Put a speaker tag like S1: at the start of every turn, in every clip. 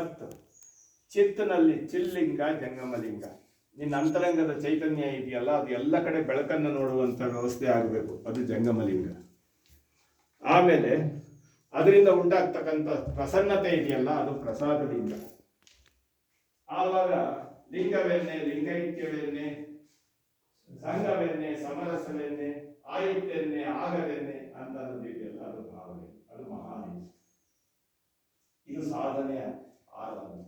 S1: ಮತ್ತು ಚಿತ್ತನಲ್ಲಿ ಚಿಲ್ಲಿಂಗ, ಜಂಗಮಲಿಂಗ. ನಿನ್ನ ಅಂತರಂಗದ ಚೈತನ್ಯ ಇದೆಯಲ್ಲ, ಅದು ಎಲ್ಲ ಕಡೆ ಬೆಳಕನ್ನು ನೋಡುವಂತ ವ್ಯವಸ್ಥೆ ಆಗಬೇಕು. ಅದು ಜಂಗಮಲಿಂಗ. ಆಮೇಲೆ, ಅದರಿಂದ ಉಂಟಾಗ್ತಕ್ಕಂಥ ಪ್ರಸನ್ನತೆ ಇದೆಯಲ್ಲ, ಅದು ಪ್ರಸಾದ ಲಿಂಗ ಆವಾಗ ಲಿಂಗವೇನೆ ಲಿಂಗೈಕ್ಯವೆನ್ನೆ, ಸಂಘವೆನ್ನೆ ಸಮರಸವೇನೆ ಆಯಿತೆನ್ನೆ ಆಗವೆನ್ನೆ ಅಂತ ಅನ್ನೋದಿದೆಯಲ್ಲ ಅದು ಭಾವನೆ. ಅದು ಮಹಾಲಿಂಗ ಇದು ಸಾಧನೆಯ ಆರಂಭ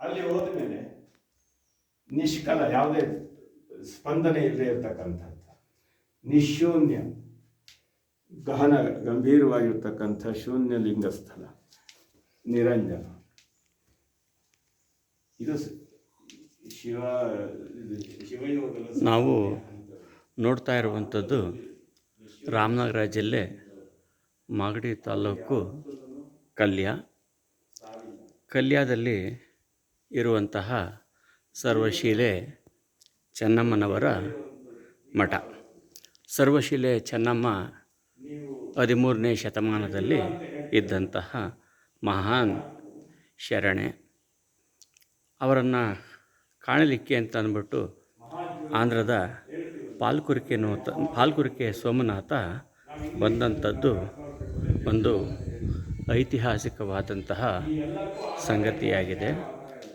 S1: ಅಲ್ಲಿ ಹೋದ್ಮೇಲೆ ನಿಷ್ಕಲ ಯಾವುದೇ ಸ್ಪಂದನೆ ಇಲ್ಲದೆ ಇರತಕ್ಕಂಥದ್ದು. ನಿಶೂನ್ಯ, ಗಹನ, ಗಂಭೀರವಾಗಿರ್ತಕ್ಕಂಥ ಶೂನ್ಯ ಲಿಂಗ ಸ್ಥಳ ನಿರಂಜನ. ಇದು ಶಿವ ಶಿವಯೋಗದ
S2: ನಾವು ನೋಡ್ತಾ ಇರುವಂಥದ್ದು ರಾಮನಗರ ಜಿಲ್ಲೆ ಮಾಗಡಿ ತಾಲೂಕು ಕಲ್ಯ. ಕಲ್ಯಾದಲ್ಲಿ ಇರುವಂತಹ ಸರ್ವಶಿಲೆ ಚೆನ್ನಮ್ಮನವರ ಮಠ. ಸರ್ವಶಿಲೆ ಚೆನ್ನಮ್ಮ ಹದಿಮೂರನೇ ಶತಮಾನದಲ್ಲಿ ಇದ್ದಂತಹ ಮಹಾನ್ ಶರಣೆ. ಅವರನ್ನು ಕಾಣಲಿಕ್ಕೆ ಅಂತ ಅಂದ್ಬಿಟ್ಟು ಆಂಧ್ರದ ಪಾಲ್ಕುರಿಕೆ ನೋತ ಪಾಲ್ಕುರಿಕೆ ಸೋಮನಾಥ ಬಂದಂಥದ್ದು ಒಂದು ಐತಿಹಾಸಿಕವಾದಂತಹ ಸಂಗತಿಯಾಗಿದೆ.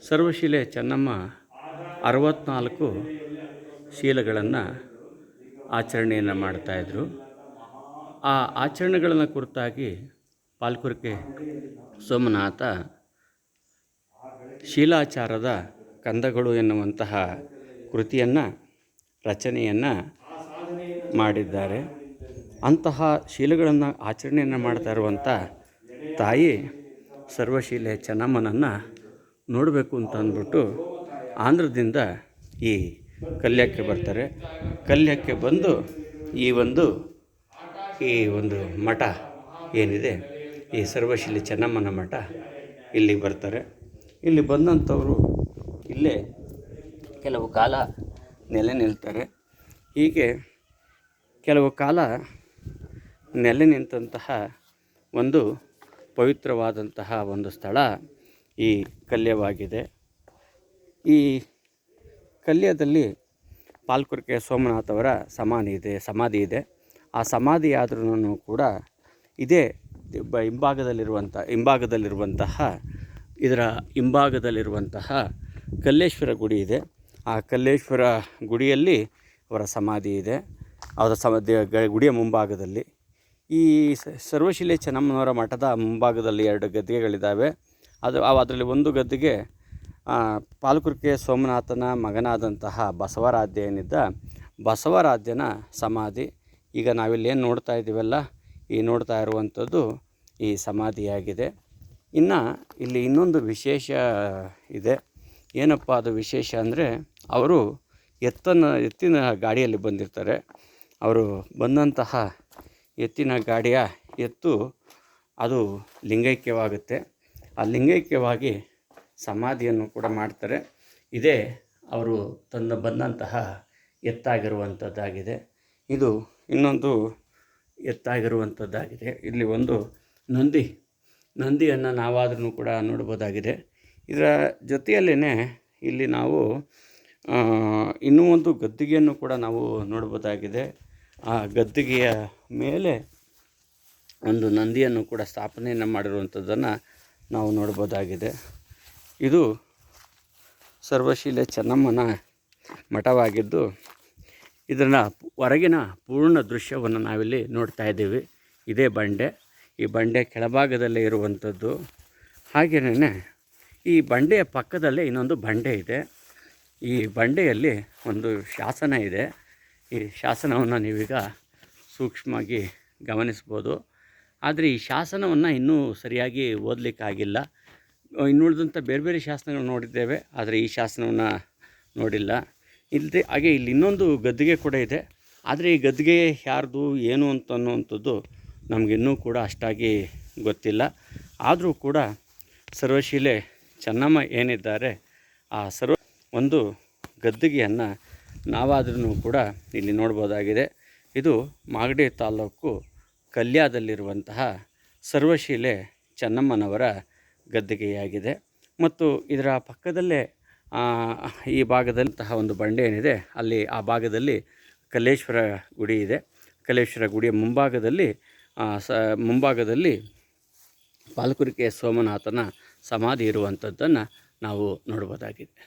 S2: ಸರ್ವಶಿಲೆ ಚೆನ್ನಮ್ಮ ಅರವತ್ನಾಲ್ಕು ಶೀಲಗಳನ್ನು ಆಚರಣೆಯನ್ನು ಮಾಡ್ತಾಯಿದ್ರು ಆ ಆಚರಣೆಗಳನ್ನು ಕುರಿತಾಗಿ ಪಾಲ್ಕುರಿಕೆ ಸೋಮನಾಥ ಶೀಲಾಚಾರದ ಕಂದಗಳು ಎನ್ನುವಂತಹ ಕೃತಿಯನ್ನು, ರಚನೆಯನ್ನು ಮಾಡಿದ್ದಾರೆ. ಅಂತಹ ಶೀಲಗಳನ್ನು ಆಚರಣೆಯನ್ನು ಮಾಡ್ತಾ ಇರುವಂಥ ತಾಯಿ ಸರ್ವಶೀಲೆ ಚೆನ್ನಮ್ಮನನ್ನು ನೋಡಬೇಕು ಅಂತ ಅಂದ್ಬಿಟ್ಟು ಆಂಧ್ರದಿಂದ ಈ ಕಲ್ಯಕ್ಕೆ ಬರ್ತಾರೆ. ಕಲ್ಯಕ್ಕೆ ಬಂದು ಈ ಒಂದು ಈ ಒಂದು ಮಠ ಏನಿದೆ, ಈ ಸರ್ವಶೀಲಿ ಚೆನ್ನಮ್ಮನ ಮಠ ಇಲ್ಲಿಗೆ ಬರ್ತಾರೆ. ಇಲ್ಲಿ ಬಂದಂಥವರು ಇಲ್ಲೇ ಕೆಲವು ಕಾಲ ನೆಲೆ ನಿಲ್ತಾರೆ. ಹೀಗೆ ಕೆಲವು ಕಾಲ ನೆಲೆ ನಿಂತಹ ಒಂದು ಪವಿತ್ರವಾದಂತಹ ಒಂದು ಸ್ಥಳ ಈ ಕಲ್ಯವಾಗಿದೆ. ಈ ಕಲ್ಯದಲ್ಲಿ ಪಾಲ್ಕುರ್ಕೆ ಸೋಮನಾಥ್ ಅವರ ಸಮಾಧಿ ಇದೆ ಸಮಾಧಿ ಇದೆ. ಆ ಸಮಾಧಿ ಆದ್ರೂ ಕೂಡ ಇದೇ ಹಿಂಭಾಗದಲ್ಲಿರುವಂಥ, ಹಿಂಭಾಗದಲ್ಲಿರುವಂತಹ, ಇದರ ಹಿಂಭಾಗದಲ್ಲಿರುವಂತಹ ಕಲ್ಲೇಶ್ವರ ಗುಡಿ ಇದೆ. ಆ ಕಲ್ಲೇಶ್ವರ ಗುಡಿಯಲ್ಲಿ ಅವರ ಸಮಾಧಿ ಇದೆ. ಅವರ ಸಮಾಧಿ ಗ- ಗುಡಿಯ ಮುಂಭಾಗದಲ್ಲಿ ಈ ಸರ್ವಶಿಲೆ ಚೆನ್ನಮ್ಮನವರ ಮಠದ ಮುಂಭಾಗದಲ್ಲಿ ಎರಡು ಗದ್ದಿಗೆಗಳಿದ್ದಾವೆ ಅದು ಅದರಲ್ಲಿ ಒಂದು ಗದ್ದಿಗೆ ಪಾಲ್ಕುರ್ಕೆ ಸೋಮನಾಥನ ಮಗನಾದಂತಹ ಬಸವರಾಧ್ಯ ಏನಿದ್ದ, ಬಸವರಾಧ್ಯನ ಸಮಾಧಿ. ಈಗ ನಾವಿಲ್ಲಿ ಏನು ನೋಡ್ತಾ ಇದ್ದೀವಲ್ಲ, ಈ ನೋಡ್ತಾ ಇರುವಂಥದ್ದು ಈ ಸಮಾಧಿಯಾಗಿದೆ. ಇನ್ನು ಇಲ್ಲಿ ಇನ್ನೊಂದು ವಿಶೇಷ ಇದೆ. ಏನಪ್ಪ ಅದು ವಿಶೇಷ ಅಂದರೆ, ಅವರು ಎತ್ತನ ಎತ್ತಿನ ಗಾಡಿಯಲ್ಲಿ ಬಂದಿರ್ತಾರೆ. ಅವರು ಬಂದಂತಹ ಎತ್ತಿನ ಗಾಡಿಯ ಎತ್ತು ಅದು ಲಿಂಗೈಕ್ಯವಾಗುತ್ತೆ. ಆ ಲಿಂಗೈಕ್ಯವಾಗಿ ಸಮಾಧಿಯನ್ನು ಕೂಡ ಮಾಡ್ತಾರೆ. ಇದೇ ಅವರು ತಂದು ಬಂದಂತಹ ಎತ್ತಾಗಿರುವಂಥದ್ದಾಗಿದೆ. ಇದು ಇನ್ನೊಂದು ಎತ್ತಾಗಿರುವಂಥದ್ದಾಗಿದೆ. ಇಲ್ಲಿ ಒಂದು ನಂದಿ, ನಂದಿಯನ್ನು ನಾವಾದ್ರೂ ಕೂಡ ನೋಡ್ಬೋದಾಗಿದೆ. ಇದರ ಜೊತೆಯಲ್ಲೇ ಇಲ್ಲಿ ನಾವು ಇನ್ನೂ ಒಂದು ಗದ್ದಿಗೆಯನ್ನು ಕೂಡ ನಾವು ನೋಡ್ಬೋದಾಗಿದೆ. ಆ ಗದ್ದಿಗೆಯ ಮೇಲೆ ಒಂದು ನಂದಿಯನ್ನು ಕೂಡ ಸ್ಥಾಪನೆಯನ್ನು ಮಾಡಿರುವಂಥದ್ದನ್ನು ನಾವು ನೋಡ್ಬೋದಾಗಿದೆ. ಇದು ಸರ್ವಶೀಲೆ ಚೆನ್ನಮ್ಮನ ಮಠವಾಗಿದ್ದು, ಇದನ್ನು ಹೊರಗಿನ ಪೂರ್ಣ ದೃಶ್ಯವನ್ನು ನಾವಿಲ್ಲಿ ನೋಡ್ತಾ ಇದ್ದೀವಿ. ಇದೇ ಬಂಡೆ. ಈ ಬಂಡೆ ಕೆಳಭಾಗದಲ್ಲೇ ಇರುವಂಥದ್ದು. ಹಾಗೆಯೇ ಈ ಬಂಡೆಯ ಪಕ್ಕದಲ್ಲೇ ಇನ್ನೊಂದು ಬಂಡೆ ಇದೆ. ಈ ಬಂಡೆಯಲ್ಲಿ ಒಂದು ಶಾಸನ ಇದೆ. ಈ ಶಾಸನವನ್ನು ನೀವೀಗ ಸೂಕ್ಷ್ಮವಾಗಿ ಗಮನಿಸ್ಬೋದು. ಆದರೆ ಈ ಶಾಸನವನ್ನು ಇನ್ನೂ ಸರಿಯಾಗಿ ಓದಲಿಕ್ಕಾಗಿಲ್ಲ. ಇನ್ನುಳಿದಂಥ ಬೇರೆ ಬೇರೆ ಶಾಸನಗಳು ನೋಡಿದ್ದೇವೆ, ಆದರೆ ಈ ಶಾಸನವನ್ನು ನೋಡಿಲ್ಲ. ಇಲ್ಲದೆ ಹಾಗೆ ಇಲ್ಲಿ ಇನ್ನೊಂದು ಗದ್ದಿಗೆ ಕೂಡ ಇದೆ. ಆದರೆ ಈ ಗದ್ದಿಗೆ ಯಾರ್ದು, ಏನು ಅಂತ ಅನ್ನುವಂಥದ್ದು ನಮಗಿನ್ನೂ ಕೂಡ ಅಷ್ಟಾಗಿ ಗೊತ್ತಿಲ್ಲ. ಆದರೂ ಕೂಡ ಸರ್ವಶೀಲೆ ಚೆನ್ನಮ್ಮ ಏನಿದ್ದಾರೆ, ಆ ಸರ್ವ ಒಂದು ಗದ್ದಿಗೆಯನ್ನು ನಾವಾದ್ರೂ ಕೂಡ ಇಲ್ಲಿ ನೋಡ್ಬೋದಾಗಿದೆ. ಇದು ಮಾಗಡಿ ತಾಲೂಕು ಕಲ್ಯಾದಲ್ಲಿರುವಂತಹ ಸರ್ವಶೀಲೆ ಚೆನ್ನಮ್ಮನವರ ಗದ್ದಿಗೆಯಾಗಿದೆ. ಮತ್ತು ಇದರ ಪಕ್ಕದಲ್ಲೇ ಈ ಭಾಗದಂತಹ ಒಂದು ಬಂಡೆ ಏನಿದೆ, ಅಲ್ಲಿ ಆ ಭಾಗದಲ್ಲಿ ಕಲ್ಲೇಶ್ವರ ಗುಡಿ ಇದೆ. ಕಲ್ಲೇಶ್ವರ ಗುಡಿಯ ಮುಂಭಾಗದಲ್ಲಿ ಸ, ಮುಂಭಾಗದಲ್ಲಿ ಪಾಲ್ಕುರಿಕೆ ಸೋಮನಾಥನ ಸಮಾಧಿ ಇರುವಂಥದ್ದನ್ನು ನಾವು ನೋಡ್ಬೋದಾಗಿದೆ.